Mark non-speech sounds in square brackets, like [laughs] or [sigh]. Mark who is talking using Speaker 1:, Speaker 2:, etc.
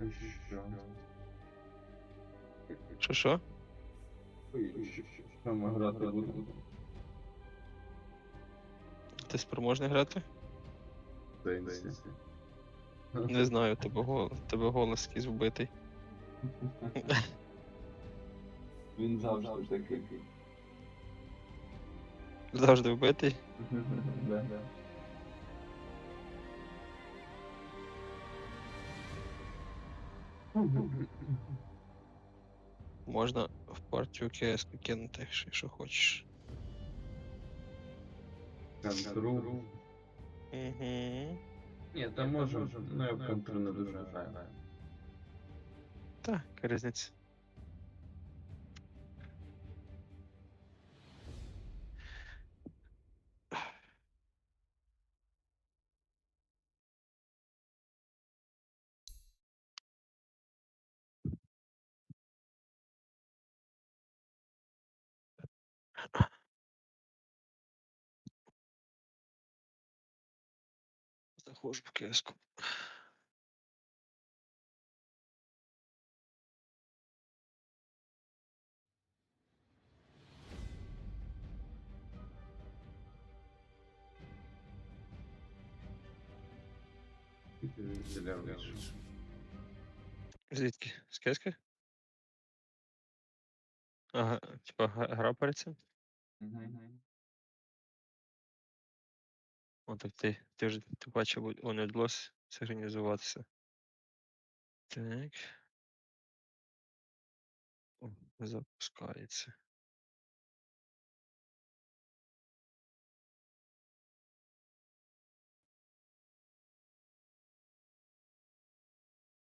Speaker 1: Що?
Speaker 2: Що що?
Speaker 1: Що- що- Що ми грати будемо?
Speaker 2: Ти спроможний грати? Не знаю, тебе голос, тебе голос якийсь вбитий.
Speaker 1: Він завжди такий.
Speaker 2: Завжди вбитий. [laughs]
Speaker 1: Да, да.
Speaker 2: Можна в партію КС кинути, якщо що хочеш.
Speaker 1: Контру.
Speaker 2: Угу.
Speaker 1: Ні, там можемо, ну я в контру не дуже граю.
Speaker 2: Так, яка різниця. Заходжу в КС. Звідки? З КС? Ага, типа гра перед цим? О, так ти, ти вже ти бачив, о, не вдалося синхронізуватися. Так. О, запускається.